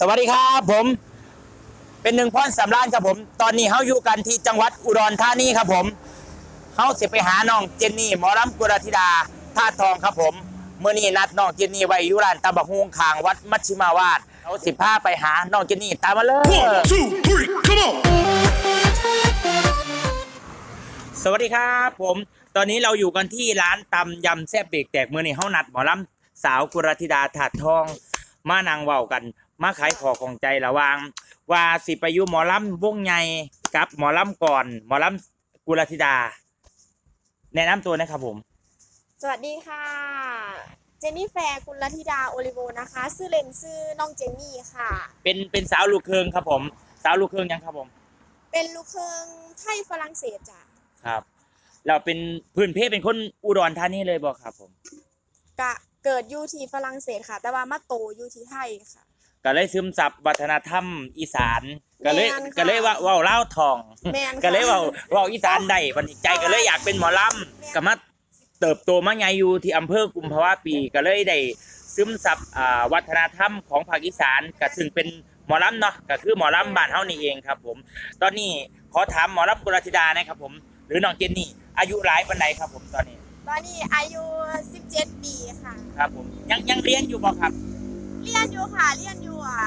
สวัสดีครับผม เป็นหนึ่งพรสำรานครับผม ตอนนี้เขาอยู่กันที่จังหวัดอุดรธานีครับผมเขาสิไปหาน้องเจนนี่หมอลำกุลธิดาท่าตุทองครับผมเมื่อนี้นัดน้องเจนนี่ไว้อยู่ร้านตำบักฮวงขางวัดมัชชิมาวาดเขาสิพาไปหาน้องเจนนี่ตามมาเลย One, two, three, come on! สวัสดีครับผม ตอนนี้เราอยู่กันที่ร้านตำยำแซ่บเบรกแตกมือนี่เฮานัดหมอลำสาวกุรธิดาถาดทอง มานางเว้ากัน มาขายขอของใจระหวาง ว่าสิไปอยู่หมอลำวงใหญ่กับหมอลำก่อน หมอลำกุรธิดา แนะนำตัวนะครับผม สวัสดีค่ะ เจนนี่แฟร์กุลธิดาโอลิโวนะคะ ชื่อเล่นชื่อน้องเจนนี่ค่ะ เป็นเป็นสาวลูกเครืองครับผม สาวลูกเครืองยังครับผม เป็นลูกครึ่งไทยฝรั่งเศสจ้ะครับ เราเป็นพื้นเพเป็นคนอุดรธานีเลยบอกครับผม กะเกิดอยู่ที่ฝรั่งเศสค่ะ แต่ว่ามาโตอยู่ที่ไทยค่ะ ก็เลยซึมซับวัฒนธรรมอีสานก็เลยแม่นค่ะก็เลยว่าเว่าเล่าวทอง แม่นค่ะก็เลยเว่าเว่าอีสานได้วันนี้ใจก็เลยอยากเป็นหมอลำก็มาเติบโตมาไงอยู่ที่อำเภอกุมภาวะปีก็เลยได้ซึมซับอ่าวัฒนธรรมของภาคอีสานก็ซึ่งเป็นหมอลำเนาะก็คือหมอลำบ้านเฮานี่เองครับ ผม ตอนนี้ขอถามหมอลำกุลธิดานะครับผม หรือน้องเจนนี่อายุหลายปานใดครับผมตอนนี้ตอนนี้อายุ 17 ปีค่ะ ครับผมยังยังเรียนอยู่บ่ครับ เรียนอยู่ค่ะ เรียนอยู่อ่า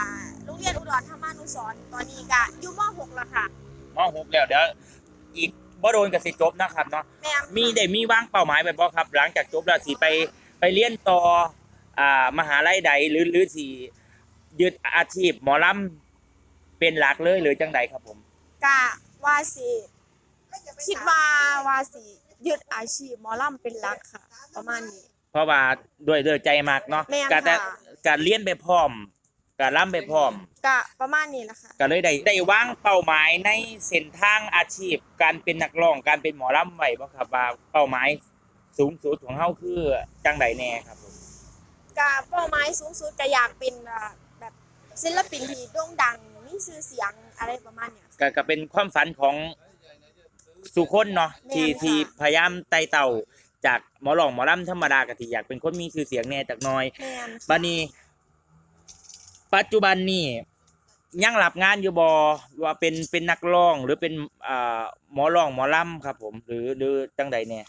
โรงเรียนอุดรธรรมานุสรณ์ตอนนี้กะอยู่ม .6 แล้วค่ะมหกแล้วเดี๋ยวอีกบ่โดนก็สิจบนะครับเนาะแม่นค่ะมีได้มีวางเป้าหมายไปบ่ครับ หลังจากจบแล้วสิไปไปเรียนต่ออ่ามหาลัยใดหรือหรือสิยึดอาชีพหมอลำเป็นหลักเลยหรือจังใดครับผม กะว่าสิคิดว่าว่าสิยึดอาชีพหมอลำเป็นหลักค่ะ ประมาณนี้ เพราะว่าด้วยด้วยใจมากเนาะแม่นการแต่ค่ะ การเรียนไปพร้อม การล่ำไปพร้อม กะประมาณนี้แหละค่ะ ก็เลยได้ได้วางเป้าหมายในเส้นทางอาชีพ การเป็นนักร้องการเป็นหมอลำไว้บ่ครับว่าเป้าหมายสูงสุดของเฮาคือจังใดแน่ครับผมกะเป้าหมายสูงสุดก็อยากเป็นอ่าแบบศิลปินที่โด่งดังมีชื่อเสียงอะไรประมาณเนี้ยค่ะก็ก็เป็นความฝันของสุคนเนาะแม่นที่ค่ะ ที่พยายามไต่เต่า จากหมอหลองหมอลำธรรมดาก็ที่อยากเป็นคนมีชื่อเสียงแน่จากหน้อย แม่นบัดนี้ ปัจจุบันนี่ยังรับงานอยู่บ่ว่าเป็นเป็นนักร้อง หรือเป็นอ่าหมอร้องหมอลำครับ ผมหรือหรือจังใดแน่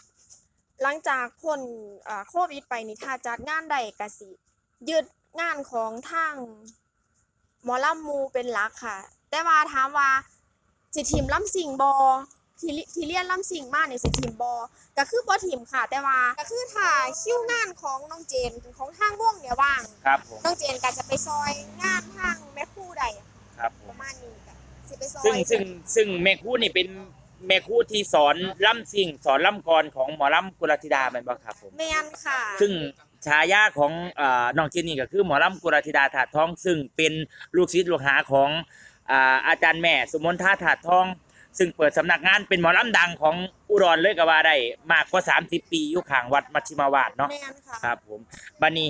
หลังจากพ้นอ่าโควิดไปนี่ถ้าจัดงานใดก็สิยึดงานของทางหมอลำหมูเป็นหลักค่ะ แต่ว่าถามว่าสิทีมลำสิงบอ ที่ลิที่เรียนลำสิงมาเนี่ยสิทีมบอก็คือบ่ทีมค่ะ แต่ว่าก็คือถ้าคิวงานของน้องเจนของทางวงเนี่ยว่าง ครับผม น้องเจนก็จะไปซอยงานทางแม่ครู่ใดครับผปม ระมาณนี้ก็สิไปซอยซึ่งซึ่งซึ่งแม่ครูนี่เป็นแม่ครูที่สอนล่ำสิ่งสอนล่ำกรของหมอลำกุลธิดาแม่นบ่ครับผม แม่นค่ะซึ่งฉายาของเอ่อน้องเจนนี่ก็คือหมอลำกุลธิดาถาดทอง ซึ่งเป็นลูกศิษย์ลูกหาของอ่าอาจารย์แม่ สมนท่าถาดทอง ซึ่งเปิดสำนักงานเป็นหมอลำดังของอุดรเลยก็ว่าได้มากกว่า 30 ปีอยู่ข้างวัดมัชชิมาวาดเนาะแม่นค่ะครับ ผมบัดนี้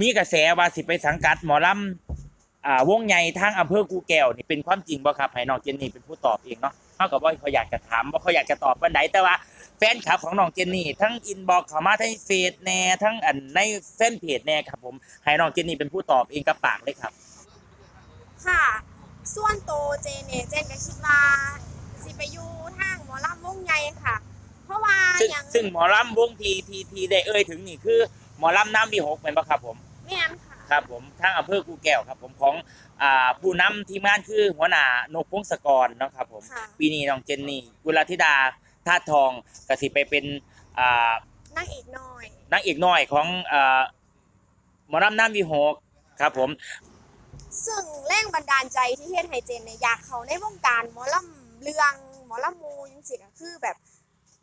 มีกระแสว่าสิไปสังกัดหมอลำอ่าวงใหญ่ทางอำเภอกูแก้วนี่เป็นความจริงบ่ครับให้น้องเจนนี่เป็นผู้ตอบเองเนาะเท่ากับว่าเขาอยากจะถามว่าเขาอยากจะตอบปันใดแต่ว่าแฟนคลับของน้องเจนนี่ทั้งอินบ็อกเข้ามาทั้งเฟซแน่ทั้งอันในแฟนเพจแน่ครับผมให้น้องเจนนี่เป็นผู้ตอบเองกับปากเลยครับ ค่ะ ส่วนโตวเจนเนี่ยเจนก็คิดว่าสิไปอยู่ทางหมอลำวงใหญ่ค่ะ เพราะว่าซึ่งอย่างซึ่งหมอลำวงทีทีทีได้เอ่ยถึงนี่คือ หมอลำน้ำที่หกเป็นปะครับผม แม่นค่ะ ครับผมทางอำเภอกูแก้วครับผมของอ่าผู้นำทีมงานคือหัวหน้านกพงศกรเนาะครับผม ค่ะ ปีนี้น้องเจนนี่กุลธิดาธาตุทองกสิไปเป็นอ่านั่งอีกหน่อย นางเอกน้อยของอ่าหมอลำน้ำวีหกครับผม ซึ่งแรงบันดาลใจที่เฮ็ดให้เจนเนี่ยอยากเข้าในวงการหมอลำเรื่องหมอลำมูจังซี่ก็คือแบบ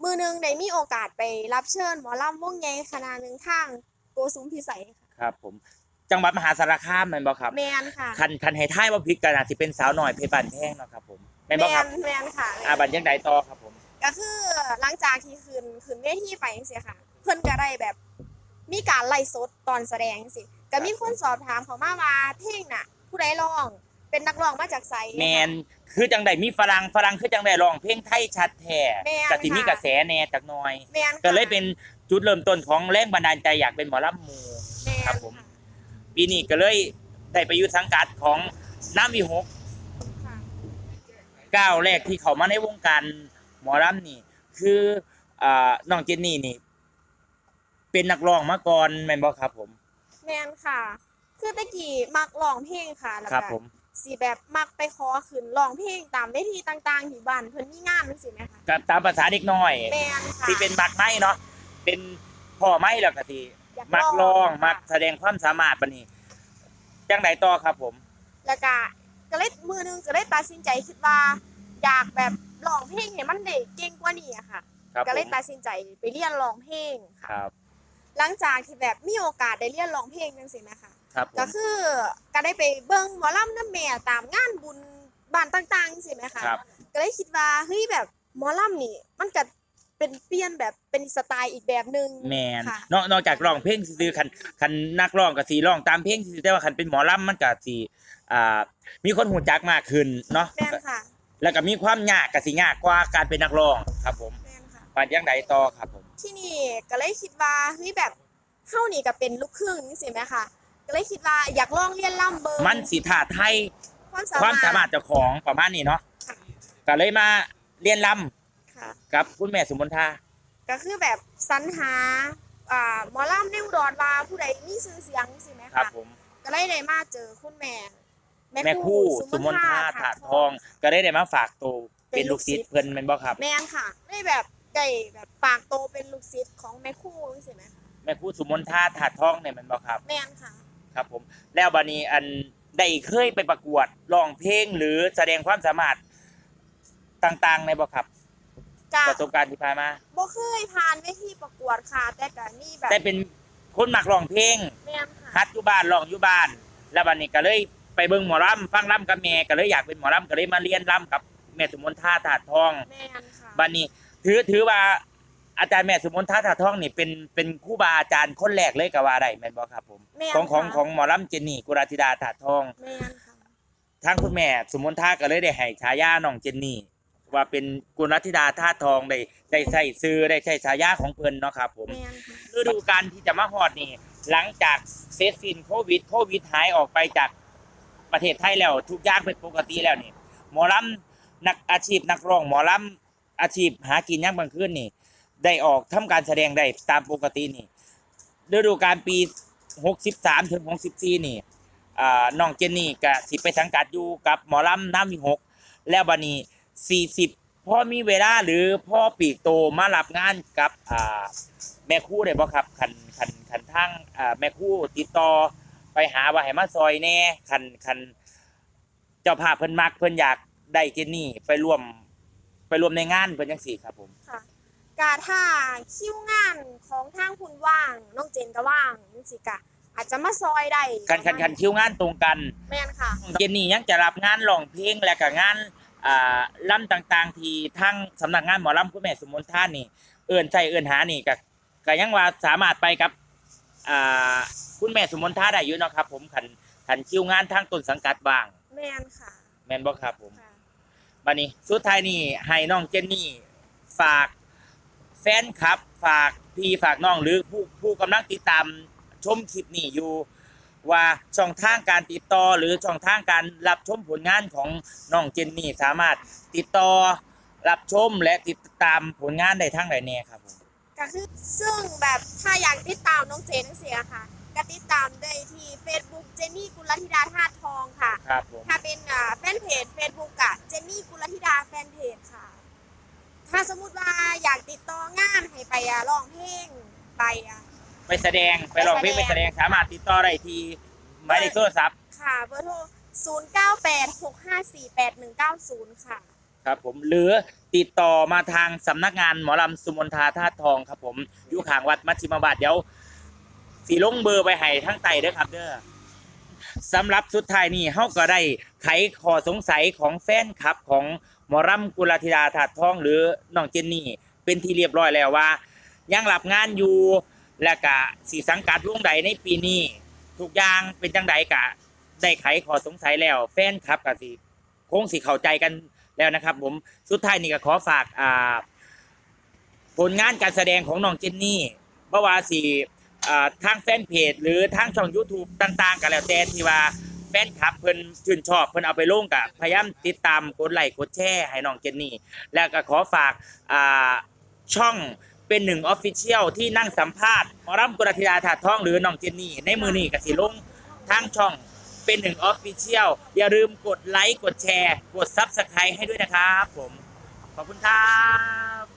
มือหนึงได้มีโอกาสไปรับเชิญหมอลำวงใหญ่คณะหนึงทางโกสุมพิสัยค่ะครับ ผมจังหวัดมหาสารคามแม่นบ่ครับแมนค่ะคันคันให้ท่ายว่าพริกกันอาจสิเป็นสาวหน่อยเพชรบานแพงเนาะครับผมแม่นแมบ่ครับนแมนค่ะอ่าบันยังใดต่อครับผม ก็คือหลังจากที่คืนคืนเวทีไปจังซี่ค่ะ เพิ่นก็ได้แบบมีการไล่สดตอนแสดงจังซี่ ก็มีคนสอบถามเขามาว่าเพลงน่ะ ผู้ใดร้อง เป็นนักร้องมาจากไส แมนคือจังใดมีฝรั่งฝรั่งคือจังใดร้องเพลงไทยชัดแท้แม่นกะสิมีค่ะ กระแสแหน่จักหน่อย แมนค่ะก็เลยเป็นจุดเริ่มต้นของแรงบันดาลใจอยากเป็นหมอลำหมู แม่นครับผมะปีนี้ก็เลยได้ไปอยู่สังกัดของน้ำวีหกค่ะก้าวแรกที่เขามาในวงการหมอลำนี่ คืออ่าน้องเจนนี่นี่ เป็นนักร้องมาก่อนแม่นบ่ครับผม แมนค่ะ คือตะกี้มักร้องเพลงค่ะแล้วครับก็ผมสีแบบมักไปขอขึ้นร้องเพลงตามเวทีต่างๆที่บ้านเพิ่นมีงานจังซี่แหมคะก็ตามภาษาเด็กน้อย แมนค่ะที่เป็นมักไม้เนาะ เป็นพ่อไม้แล้วก็ที่อยากมักร้องค่ะมักแสดงความสามารถบัดนี้จังไดต่อครับผม แล้วก็ก็เลยมือหนึงก็เลยตัดสินใจคิดว่า อยากแบบร้องเพลงให้มันได้เก่งกว่านี้อะค่ะ ครับก็ผเลยมตัดสินใจไปเรียนร้องเพลงคค่ะรับ หลังจากที่แบบมีโอกาสได้เรียนร้องเพลงจังซี่นะคะครับผก็มคือก็ได้ไปเบิ่งหมอลำน้ำแม่ตามงานบุญบ้านต่างๆจังซี่แหมคะครับ ก็เลยคิดว่าเฮ้ยแบบหมอลำนี่มันก็เป็นเปลี่ยนแบบเป็นสไตล์อีกแบบหนึง แมนค่ะนอกนอกจากร้องเพลงซื่อๆคันคันนักร้องก็สิร้องตามเพลงซื่อๆแต่ว่าคันเป็นหมอลำมันก็สิอ่ามีคนหูจักมากขึ้นเนาะแม่นค่ะแล้วก็มีความยากก็สิยากกว่าการเป็นนักร้องครับผมแม่นค่ะปานยังไดต่อครับผม ที่นี่ก็เลยคิดว่าเฮ้ยแบบเฮานี่ก็เป็นลูกครึ่งจังซี่แหมคะก็เลยคิดว่าอยากลองเรียนลำเบิ่งมันสิท้าทายความสามารถความสามารถเจ้าของประมาณนี้เนาะค่ะก็เลยมาเรียนลำค่ะกับคุณแม่สมนทาก็คือแบบสรรหาอ่าหมอลำในอุดรว่าผู้ใดมีชื่อเสียงจังซี่แหมครับคะผม ก็เลยได้มาเจอคุณแม่แม่คู่สุมนทาถาดทอง ก็ได้ได้มาฝากตัวเป็นลูกศิษย์เพิ่นแม่นบ่ครับ แม่นค่ะได้แบบ ได้แบบฝากโตวเป็นลูกศิษย์ของแม่คู่จังซี่แหมคะแม่คู่สุมนทาถาดทองเนี่ยแม่นบ่ครับ แม่นค่ะ ครับผมแล้วบัดนี้อันได้เคยไปประกวดร้องเพลงหรือแสดงความสามารถต่างๆในบ่ครับ กะประสบการณ์ที่ผ่านมาบ่เคยผ่านเวทีประกวดค่ะ แต่ก็นี่แบบแต่เป็นคนมักร้องเพลงแม่นค่ะ ฮัดอยู่บ้านร้องอยู่บ้าน แล้วบัดนี้ก็เลยไปเบิ่งหมอลำฟังลำกับแม่ก็เลยอยากเป็นหมอลำก็เลยมาเรียนลำกับแม่สมนทาถาดทอง แม่นค่ะ บัดนี้ ถือถือว่าอาจารย์แม่สมนทาถาดทองนี่เป็นเป็นครูบาอาจารย์คนแรกเลยก็ว่าได้แม่นบ่ครับผมแม่นของของค่ะ ของหมอลำเจนนี่กุราธิดาถาดทอง แม่นค่ะทางคุณแม่สมนทาก็เลยได้ให้ฉายาน้องเจนนี่ ว่าเป็นกุณธิดาท่าทองได้ได้ใส่ซื้อได้ใช้ฉายาของเพิ่นเนาะครับผม แม่นค่ะฤดูกาลที่จะมาฮอดนี่ หลังจากเซตสิ้นโควิดโควิดหายออกไปจากประเทศไทยแล้ว ทุกอย่างเป็นปกติแล้วนี่ หมอลำนักอาชีพนักร้องหมอลำ อาชีพหากินยามกลางคืนนี่ ได้ออกทำการแสดงได้ตามปกตินี่ฤดูกาลปี63ถึง64นี่อ่น้องเจนนี่ก็สิไปสังกัดอยู่กับหมอลำน้ำมีหกแล้วบัดนี้40พ่อมีเวลาหรือพ่อปีกโตมารับงานกับแม่คู่ได้บ่ครับคันคันคันทางแม่คู่ติดต่อไปหาว่าให้มาซอยแน่คันคันเจ้าภาพเพิ่นมักเพิ่นอยากได้เจนนี่ไปร่วม ไปร่วมในงานเพิ่นจังซี่ครับผมค่ะกะถ้าคิวงานของทางคุณว่างน้องเจนก็ว่างจังซี่กะ อาจจะมาซอยได้คันคันคันคิวงานตรงกันแม่นค่ะ เจนนี่ยังจะรับงานร้องเพลงและก็งานอ่าล่ำต่างๆ ที่ทางสำนักงานหมอลำคุณแม่สมมนท่านนี่ เอื่นใส่เอื่นหานี่ก็ก็ยังว่าสามารถไปกับอ่าคุณแม่สมมนท่าได้อยู่เนาะครับ ผมขันขันคิวงานทางต้นสังกัดบ้าง แม่นค่ะ แม่นบ่ครับผม ค่ะ บัดนี้สุดท้ายนี่ให้น้องเจนนี่ฝากแฟนคลับ ฝากพี่ฝากน้องหรือผู้ผู้กำลังติดตามชมคลิปนี้อยู่ ว่าช่องทางการติดต่อหรือช่องทางการรับชมผลงานของน้องเจนนี่สามารถติดต่อรับชมและติดตามผลงานได้ทางใดแน่ครับผมก็คือซึ่งแบบถ้าอยากติดตามน้องเจนจังซี่อะค่ะ ก็ติดตามได้ที่ Facebook เจนนี่กุลธิดาธาตุทองค่ะ ครับผม ถ้าเป็นอ่าแฟนเพจ Facebook กะเจนนี่กุลธิดาแฟนเพจค่ะ ถ้าสมมุติว่าอยากติดต่องานให้ไปอะร้องเพลงไปอะ ไปแสดงไปร้องเพลงไปไปแสแสดดงงสามารถติดต่อได้ที่หมายเลขโทรศัพท์ค่ะเบอร์โทร 0 9 8 6 5 4 8 1 9 0 ค่ะ ครับผมหรือติดต่อมาทางสำนักงานหมอลำสุมนทาธาตุทองครับผมอยู่ข้างวัดมัชชิมบาทเดี๋ยว สีลงเบอร์ไปให้ทั้งไตเด้อครับ เด้อสำหรับสุดท้ายนี่เฮาก็ได้ไขข้อสงสัยของแฟนคลับของหมอรำกุลธิดาถาดทองหรือน้องเจนนี่เป็นที่เรียบร้อยแล้วว่า ยังรับงานอยู่และกะสีสังกัดวงใดในปีนี้ทุกอย่างเป็นจังใดกะได้ไขข้อสงสัยแล้ว แฟนคลับกะสิคงสิเข้าใจกันแล้วนะครับ ผมสุดท้ายนี่ก็ขอฝากอ่าผลงานการแสดงของน้องเจนนี่เพราะว่าสิอ่า ทางแฟนเพจหรือทางช่อง YouTube ต่างๆ กันแล้วแต่ที่ว่าแฟนคลับเพิ่นชื่นชอบเพิ่นเอาไปลงกับพยายามติดตามกดไลค์กดแชร์ให้น้องเจนนี่ แล้วก็ขอฝากช่องเป็นหนึ่งออฟฟิเชียลที่นั่งสัมภาษณ์หมอรำกุลธิดาถาดทองหรือน้องเจนนี่ ในมือนี้ก็สิลงทางช่องเป็นหนึ่งออฟฟิเชียลอย่าลืมกดไลค์กดแชร์ กดซับสไครต์ให้ด้วยนะครับผม ขอบคุณครับ